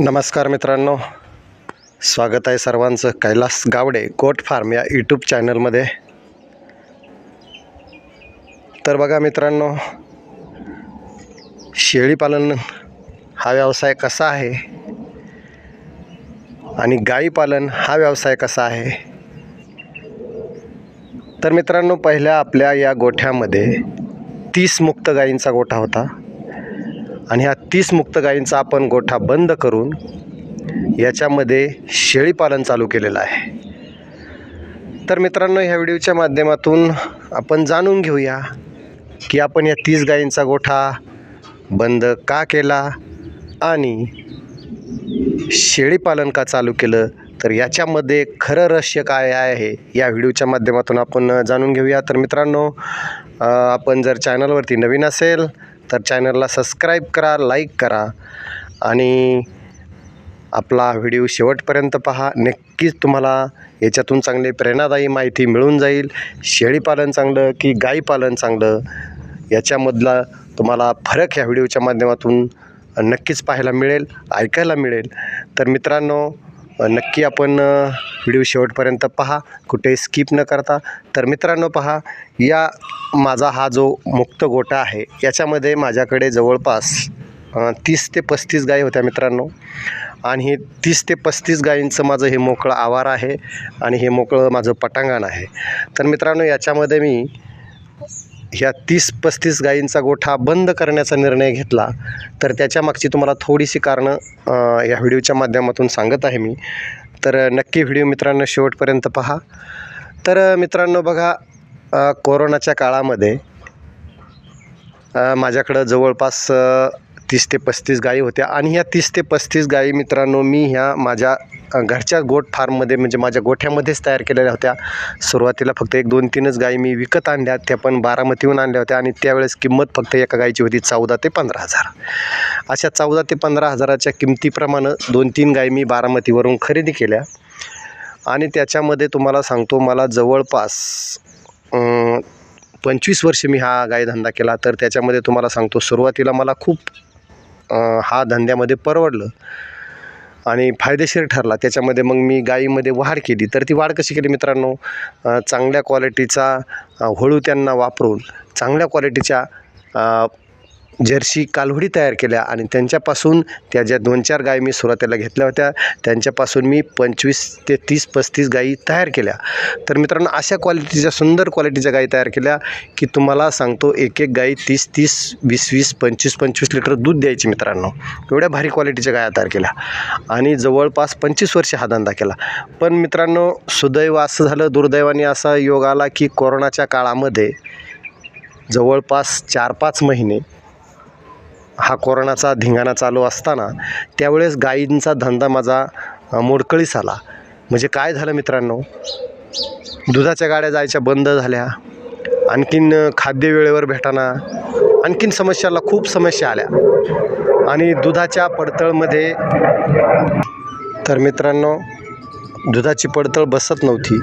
नमस्कार मित्रांनो. स्वागत आहे सर्वांचं. कैलास गावडे गोट फार्म या यूट्यूब चॅनलमध्ये. तर बघा मित्रांनो शेळीपालन हा व्यवसाय कसा आहे? आणि गाईपालन हा व्यवसाय कसा आहे? तर मित्रांनो पहिल्या आपल्या या गोठ्यामध्ये तीस मुक्त गायींचा गोठा होता. आणि ह्या तीस मुक्त गायींचा आपण गोठा बंद करून याच्यामध्ये शेळीपालन चालू केलेलं आहे. तर मित्रांनो ह्या व्हिडिओच्या माध्यमातून आपण जाणून घेऊया की आपण या तीस गायींचा गोठा बंद का केला आणि शेळीपालन का चालू केलं तर याच्यामध्ये खरं रहस्य काय आहे या व्हिडिओच्या माध्यमातून आपण जाणून घेऊया. तर मित्रांनो आपण जर चॅनलवरती नवीन असेल तर चॅनलला सबस्क्राईब करा लाईक करा आणि आपला व्हिडिओ शेवटपर्यंत पहा. नक्कीच तुम्हाला याच्यातून चांगली प्रेरणादायी माहिती मिळून जाईल. शेळीपालन चांगलं की गाईपालन चांगलं याच्यामधला तुम्हाला फरक ह्या व्हिडिओच्या माध्यमातून नक्कीच पाहायला मिळेल ऐकायला मिळेल. तर मित्रांनो नक्की आपण व्हिडिओ शेवटपर्यंत पहा. कुठे स्किप न करता तर मित्रांनो पहा या माझा हा जो मुक्त गोटा आहे याच्यामध्ये माझ्याकडे जवळपास तीस ते पस्तीस गायी होत्या मित्रांनो. आणि हे तीस ते पस्तीस गायींचं माझं हे मोकळं आवार आहे आणि हे मोकळं माझं पटांगण आहे. तर मित्रांनो याच्यामध्ये मी ह्या तीस पस्तीस गायींचा गोठा बंद करण्याचा निर्णय घेतला तर त्याच्यामागची तुम्हाला थोडीशी कारणं या व्हिडिओच्या माध्यमातून सांगत आहे मी. तर नक्की व्हिडिओ मित्रांनो शेवटपर्यंत पहा. तर मित्रांनो बघा कोरोनाच्या काळामध्ये माझ्याकडं जवळपास तीस ते पस्तीस गायी होत्या. आणि ह्या तीस ते पस्तीस गायी मित्रांनो मी ह्या माझ्या घरच्या गोट फार्ममध्ये म्हणजे माझ्या गोठ्यामध्येच तयार केलेल्या होत्या. सुरुवातीला फक्त एक दोन तीनच गायी मी विकत आणल्या. त्या पण बारामतीहून आणल्या होत्या. आणि त्यावेळेस किंमत फक्त एका गायीची होती चौदा ते पंधरा हजार. अशा चौदा ते पंधरा हजाराच्या किमतीप्रमाणे दोन तीन गायी मी बारामतीवरून खरेदी केल्या. आणि त्याच्यामध्ये तुम्हाला सांगतो मला जवळपास पंचवीस वर्ष मी हा गायधंदा केला. तर त्याच्यामध्ये तुम्हाला सांगतो सुरुवातीला मला खूप हा धंद्यामध्ये परवडलं आणि फायदेशीर ठरला. त्याच्यामध्ये मग मी गाईमध्ये वाढ केली. तर ती वाढ कशी केली मित्रांनो? चांगल्या क्वालिटीचा हळू त्यांना वापरून चांगल्या क्वालिटीच्या जर्सी कालवडी तयार केल्या आणि त्यांच्यापासून त्या ज्या दोन चार गायी मी सुरुवातीला घेतल्या होत्या त्यांच्यापासून मी पंचवीस ते तीस पस्तीस गायी तयार केल्या. तर मित्रांनो अशा क्वालिटीच्या सुंदर क्वालिटीच्या गायी तयार केल्या की तुम्हाला सांगतो एक एक गाई तीस तीस वीस वीस पंचवीस पंचवीस लिटर दूध द्यायची मित्रांनो. एवढ्या भारी क्वालिटीच्या गाया तयार केल्या आणि जवळपास पंचवीस वर्ष हा धंदा केला. पण मित्रांनो सुदैव असं झालं दुर्दैवाने असा योग आला की कोरोनाच्या काळामध्ये जवळपास चार पाच महिने हा कोरोनाचा धिंगाणा चालू असताना त्यावेळेस गायींचा धंदा माझा मोडकळीस आला. म्हणजे काय झालं मित्रांनो? दुधाच्या गाड्या जायच्या बंद झाल्या. आणखीन खाद्य वेळेवर भेटाना आणखीन समस्याला खूप समस्या आल्या. आणि दुधाच्या पडतळमध्ये तर मित्रांनो दुधाची पडतळ बसत नव्हती.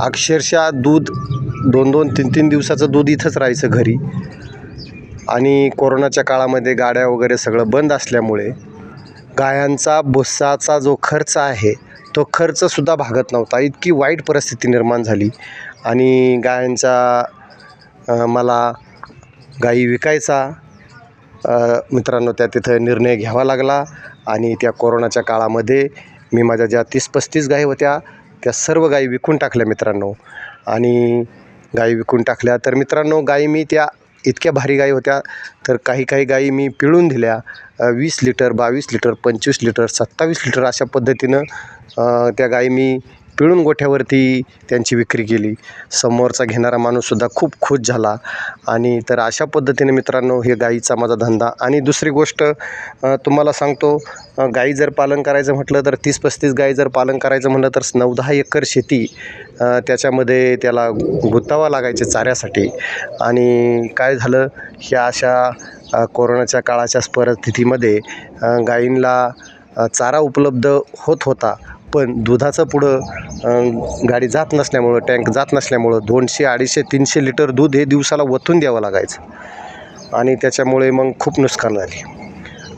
अक्षरशः दूध दोन दोन तीन तीन दिवसाचं दूध इथंच राहायचं घरी. आणि कोरोनाच्या काळामध्ये गाड्या वगैरे सगळं बंद असल्यामुळे गायांचा भुस्साचा जो खर्च आहे तो खर्चसुद्धा भागत नव्हता. इतकी वाईट परिस्थिती निर्माण झाली. आणि गायांचा मला गाई विकायचा मित्रांनो त्या तिथं निर्णय घ्यावा लागला. आणि त्या कोरोनाच्या काळामध्ये मी माझ्या ज्या तीस पस्तीस गाई होत्या त्या सर्व गाई विकून टाकल्या मित्रांनो. आणि गाई विकून टाकल्या तर मित्रांनो गायी मी त्या इतक्या भारी गाई होत्या तर काही काही गायी मी पिळून दिल्या. वीस लिटर बावीस लिटर पंचवीस लिटर सत्तावीस लिटर अशा पद्धतीनं त्या गाई मी पिळून गोठ्यावरती त्यांची विक्री केली. समोरचा घेणारा माणूससुद्धा खूप खुश झाला. आणि तर अशा पद्धतीने मित्रांनो हे गाईचा माझा धंदा. आणि दुसरी गोष्ट तुम्हाला सांगतो गाई जर पालन करायचं म्हटलं तर तीस पस्तीस गाई जर पालन करायचं म्हटलं तर नऊ दहा एकर शेती त्याच्यामध्ये त्याला गुतावा लागायचे चाऱ्यासाठी. आणि काय झालं ह्या अशा कोरोनाच्या काळाच्या परिस्थितीमध्ये अ, चारा उपलब्ध होत होता. पण दुधाचं पुढं गाडी जात नसल्यामुळं टँक जात नसल्यामुळं दोनशे अडीचशे तीनशे लिटर दूध हे दिवसाला वतून द्यावं लागायचं. आणि त्याच्यामुळे मग खूप नुकसान झाली.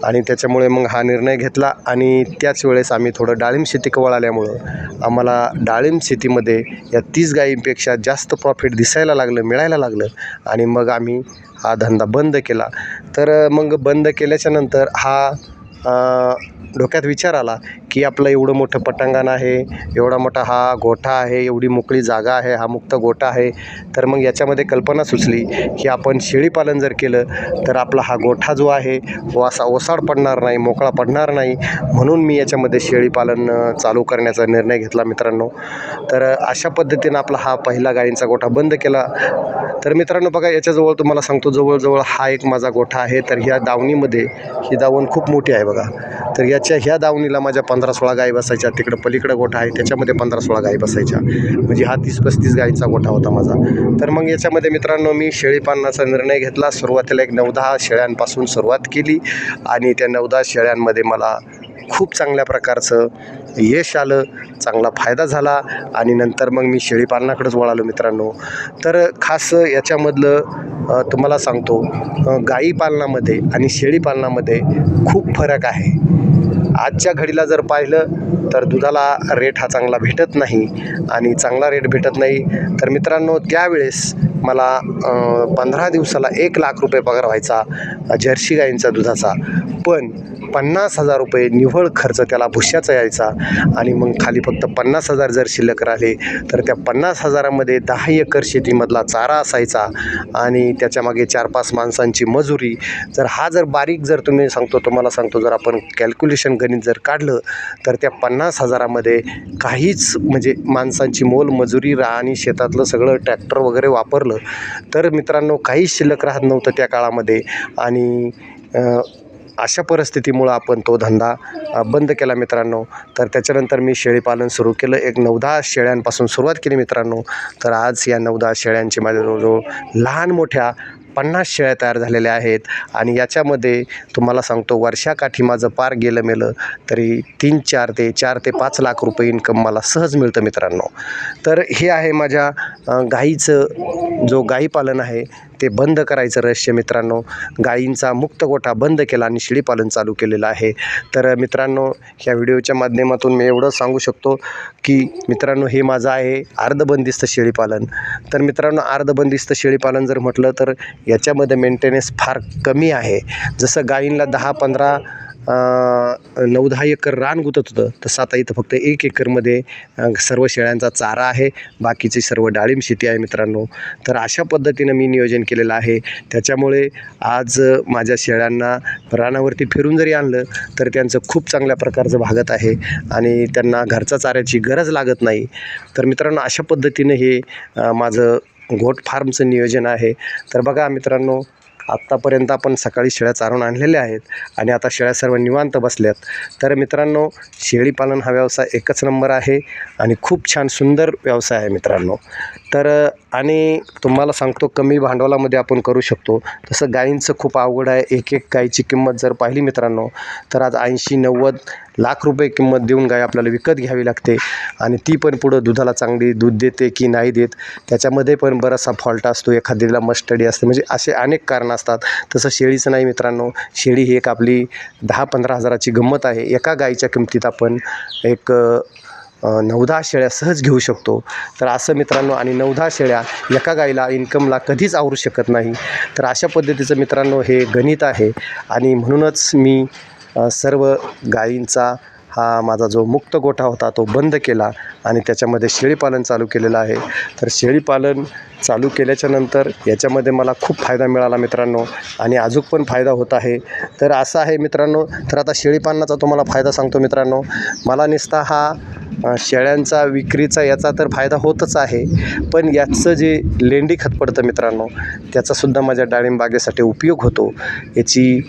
आणि त्याच्यामुळे मग हा निर्णय घेतला आणि त्याच वेळेस आम्ही थोडं डाळिंब शेती आल्यामुळं आम्हाला डाळिंब शेतीमध्ये या तीस गायींपेक्षा जास्त प्रॉफिट दिसायला लागलं मिळायला लागलं आणि मग आम्ही हा धंदा बंद केला. तर मग बंद केल्याच्यानंतर हा डोक्यात विचार आला की आपलं एवढं मोठं पटांगण आहे एवढा मोठा हा गोठा आहे एवढी मोकळी जागा आहे हा मुक्त गोठा आहे. तर मग याच्यामध्ये कल्पना सुचली की आपण शेळीपालन जर केलं तर आपला हा गोठा जो आहे तो असा ओसाड पडणार नाही मोकळा पडणार नाही. म्हणून मी याच्यामध्ये शेळीपालन चालू करण्याचा निर्णय घेतला मित्रांनो. तर अशा पद्धतीनं आपला हा पहिला गायींचा गोठा बंद केला. तर मित्रांनो बघा याच्याजवळ तुम्हाला सांगतो जवळजवळ हा एक माझा गोठा आहे. तर ह्या दावणीमध्ये ही दावण खूप मोठी आहे. बघा. तर याच्या ह्या दावणीला माझ्या पंधरा सोळा गाई बसायच्या. तिकडं पलीकडं गोठा आहे. त्याच्यामध्ये पंधरा सोळा गाई बसायच्या. म्हणजे हा तीस पस्तीस गायींचा गोठा होता माझा. तर मग याच्यामध्ये मित्रांनो मी शेळीपालनाचा निर्णय घेतला. सुरुवातीला एक नऊ दहा शेळ्यांपासून सुरुवात केली. आणि त्या नऊ दहा शेळ्यांमध्ये मला खूप चांगल्या प्रकारचं यश आलं चांगला फायदा झाला आणि नंतर मग मी शेळीपालनाकडेच वळालो मित्रांनो. तर खास याच्यामधलं तुम्हाला सांगतो गाई पालनामध्ये आणि शेळीपालनामध्ये खूप फरक आहे. आजच्या घडीला जर पाहिलं तर दुधाला रेट हा चांगला भेटत नाही आणि चांगला रेट भेटत नाही. तर मित्रांनो त्यावेळेस मला पंधरा दिवसाला एक लाख रुपये पगार व्हायचा जर्सी गाईंचा दुधाचा. पण पन्नास हजार रुपये निव्वळ खर्च त्याला भुश्याचा यायचा. आणि मग खाली फक्त पन्नास हजार जर शिल्लक राहिले तर त्या पन्नास हजारामध्ये दहा एकर शेतीमधला चारा असायचा. आणि त्याच्यामागे चार पाच माणसांची मजुरी. जर हा जर बारीक जर तुम्ही सांगतो तुम्हाला सांगतो जर आपण कॅल्क्युलेशन गणित जर काढलं तर त्या पन्नास हजारामध्ये काहीच म्हणजे माणसांची मोल मजुरी रा आणि शेतातलं सगळं ट्रॅक्टर वगैरे वापरलं तर मित्रांनो काहीच शिल्लक राहत नव्हतं त्या काळामध्ये. आणि अशा परिस्थितीमुळं आपण तो धंदा बंद केला मित्रांनो. तर त्याच्यानंतर मी शेळीपालन सुरू केलं. एक नऊ दहा शेळ्यांपासून सुरुवात केली मित्रांनो. तर आज या नऊ दहा शेळ्यांची माझ्या जवळजवळ लहान मोठ्या पन्नास शेळ्या तयार झालेल्या आहेत. आणि याच्यामध्ये तुम्हाला सांगतो वर्षाकाठी माझं पार गेलं मेलं तरी तीन चार ते चार ते पाच लाख रुपये इन्कम मला सहज मिळतं मित्रांनो. तर हे आहे माझ्या गाईचं जो गाईपालन आहे ते बंद करायचं रहस्य मित्रांनो. गायींचा मुक्त गोठा बंद केला आणि शेळीपालन चालू केलेलं आहे. तर मित्रांनो ह्या व्हिडिओच्या माध्यमातून मी एवढं सांगू शकतो की मित्रांनो हे माझं आहे अर्धबंदिस्त शेळीपालन तर मित्रांनो अर्धबंदिस्त शेळीपालन जर म्हटलं तर याच्यामध्ये मेंटेनन्स फार कमी आहे. जसं गायींना दहा पंधरा नऊ दहा एकर रान गुतत होतं. तसं आता इथं फक्त एक एकरमध्ये सर्व शेळ्यांचा चारा आहे. बाकीची सर्व डाळिंब शेती आहे मित्रांनो. तर अशा पद्धतीनं मी नियोजन केलेलं आहे. त्याच्यामुळे आज माझ्या शेळ्यांना रानावरती फिरून जरी आणलं तर त्यांचं खूप चांगल्या प्रकारचं भागत आहे आणि त्यांना घरचा चाऱ्याची गरज लागत नाही. तर मित्रांनो अशा पद्धतीनं हे माझं घोट फार्मचं नियोजन आहे. तर बघा मित्रांनो आत्तापर्यंत आपण सकाळी शेळ्या चारून आणलेल्या आहेत आणि आता शेळ्या सर्व निवांत बसल्यात. तर मित्रांनो शेळीपालन हा व्यवसाय एकच नंबर आहे आणि खूप छान सुंदर व्यवसाय आहे मित्रांनो. तर आणि तुम्हाला सांगतो कमी भांडवलामध्ये आपण करू शकतो. तसं गायींचं खूप आवड आहे. एक एक गायीची किंमत जर पाहिली मित्रांनो तर आज ऐंशी नव्वद लाख रुपये किंमत देऊन गाय आपल्याला विकत घ्यावी लागते. आणि ती पण पुढं दुधाला चांगली दूध देते की नाही देत त्याच्यामध्ये पण बराचसा फॉल्ट असतो. एखाद्याला मस्टडी असते. म्हणजे असे अनेक कारणं असतात. तसं शेळीचं नाही मित्रांनो. शेळी ही एक आपली दहा पंधरा हजाराची गंमत आहे. एका गायीच्या किमतीत आपण एक नवधा नऊ दहा शेळ्या सहज घेऊ शकतो. तर असं मित्रांनो आणि नऊ दहा शेळ्या एका गाईला इन्कमला कधीच आवरू शकत नाही. तर अशा पद्धतीचं मित्रांनो हे गणित आहे. आणि म्हणूनच मी सर्व गायींचा हा माझा जो मुक्त गोठा होता तो बंद केला. आणि त्याच्यामध्ये शेळीपालन चालू केलेलं आहे. तर शेळीपालन चालू केल्याच्यानंतर याच्यामध्ये मला खूप फायदा मिळाला मित्रांनो. आणि अजून पण फायदा होत आहे. तर असं आहे मित्रांनो तर आता शेळीपालनाचा तुम्हाला फायदा सांगतो मित्रांनो. मला निसता हा शेळ्यांचा विक्रीचा याचा तर फायदा होतच आहे. पण याचं जे लेंडी खत पडतं मित्रांनो त्याचासुद्धा माझ्या डाळिंब बागेसाठी उपयोग होतो. याची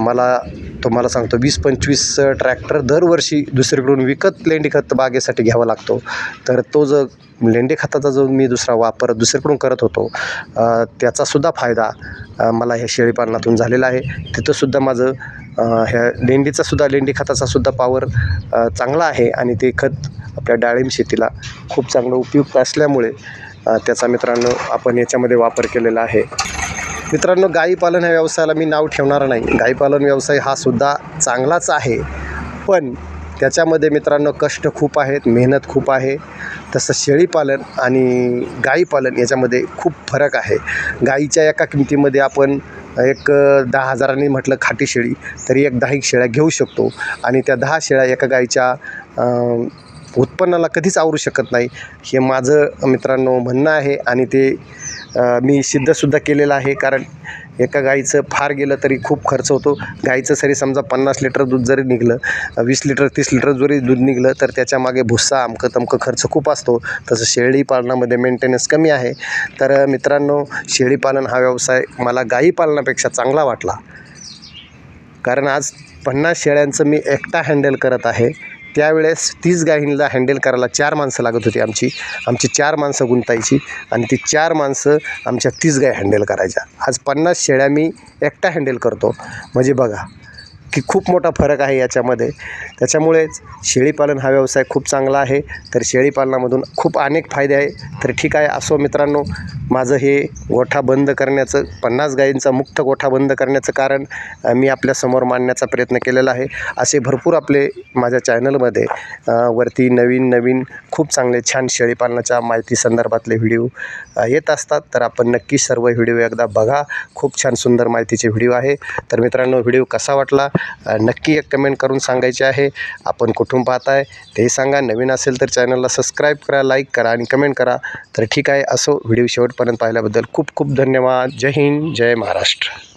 मला तुम्हाला सांगतो वीस पंचवीस ट्रॅक्टर दरवर्षी दुसरीकडून विकत लेंडी खत बागेसाठी घ्यावा लागतो. तर तो जर लेंडी खताचा जो मी दुसरा वापर दुसरीकडून करत होतो त्याचासुद्धा फायदा मला ह्या शेळीपालनातून झालेला आहे. तिथंसुद्धा माझं ह्या लेंडीचासुद्धा लेंडी खताचासुद्धा पावर चांगला आहे आणि ते खत आपल्या डाळिंब शेतीला खूप चांगलं उपयुक्त असल्यामुळे त्याचा मित्रांनो आपण याच्यामध्ये वापर केलेला आहे. मित्रांनो गाईपालन ह्या व्यवसायाला मी नाव ठेवणार नाही. गाईपालन व्यवसाय हा सुद्धा चांगलाच आहे. पण त्याच्यामध्ये मित्रांनो कष्ट खूप आहेत मेहनत खूप आहे. तसं शेळीपालन आणि गाईपालन याच्यामध्ये खूप फरक आहे. गाईच्या एका किमतीमध्ये आपण एक दहा हजारांनी म्हटलं खाटी शेळी तरी एक दहा एक शेळ्या घेऊ शकतो. आणि त्या दहा शेळ्या एका गाईच्या उत्पन्नाला कधीच आवरू शकत नाही. हे माझं मित्रांनो म्हणणं आहे आणि ते मी सिद्धसुद्धा केलेलं आहे. कारण एका गाईचं फार गेलं तरी खूप खर्च होतो. गाईचं सरी समजा पन्नास लिटर दूध जरी निघलं वीस लिटर तीस लिटर जरी दूध निघलं तर त्याच्यामागे भुस्सा अमकं तमकं खर्च खूप असतो. तसं शेळी पालनामध्ये मेंटेनन्स कमी आहे. तर मित्रांनो शेळीपालन हा व्यवसाय मला गाई पालनापेक्षा चांगला वाटला. कारण आज पन्नास शेळ्यांचं मी एकटा हँडल करत आहे. त्यावेळेस तीच गायींना हँडल करायला चार माणसं लागत होती आमची. आमची चार माणसं गुंतायची आणि ती चार माणसं आमच्या तीस गाय हँडल करायच्या. आज पन्नास शेळ्या मी एकटा हँडल करतो. म्हणजे बघा की खूप मोठा फरक आहे याच्यामध्ये. त्याच्यामुळेच शेळीपालन हा व्यवसाय खूप चांगला आहे. तर शेळीपालनामधून खूप अनेक फायदे आहे. तर ठीक आहे असो मित्रांनो माझं हे गोठा बंद करण्याचं पन्नास गायींचा मुक्त गोठा बंद करण्याचं कारण मी आपल्यासमोर मांडण्याचा प्रयत्न केलेला आहे. असे भरपूर आपले माझ्या चॅनलमध्ये वरती नवीन नवीन खूप चांगले छान शेळीपालनाच्या माहिती संदर्भातले व्हिडिओ येत असतात. तर आपण नक्की सर्व व्हिडिओ एकदा बघा. खूप छान सुंदर माहितीचे व्हिडिओ आहे. तर मित्रांनो व्हिडिओ कसा वाटला? नक्की एक कमेंट करून सांगायचे आहे. आपण कुठून पाहताय तेही सांगा. नवीन असेल तर चॅनलला सबस्क्राईब करा लाईक करा आणि कमेंट करा. तर ठीक आहे असो व्हिडिओ शेवटपर्यंत पाहिल्याबद्दल खूप खूप धन्यवाद. जय हिंद जय महाराष्ट्र.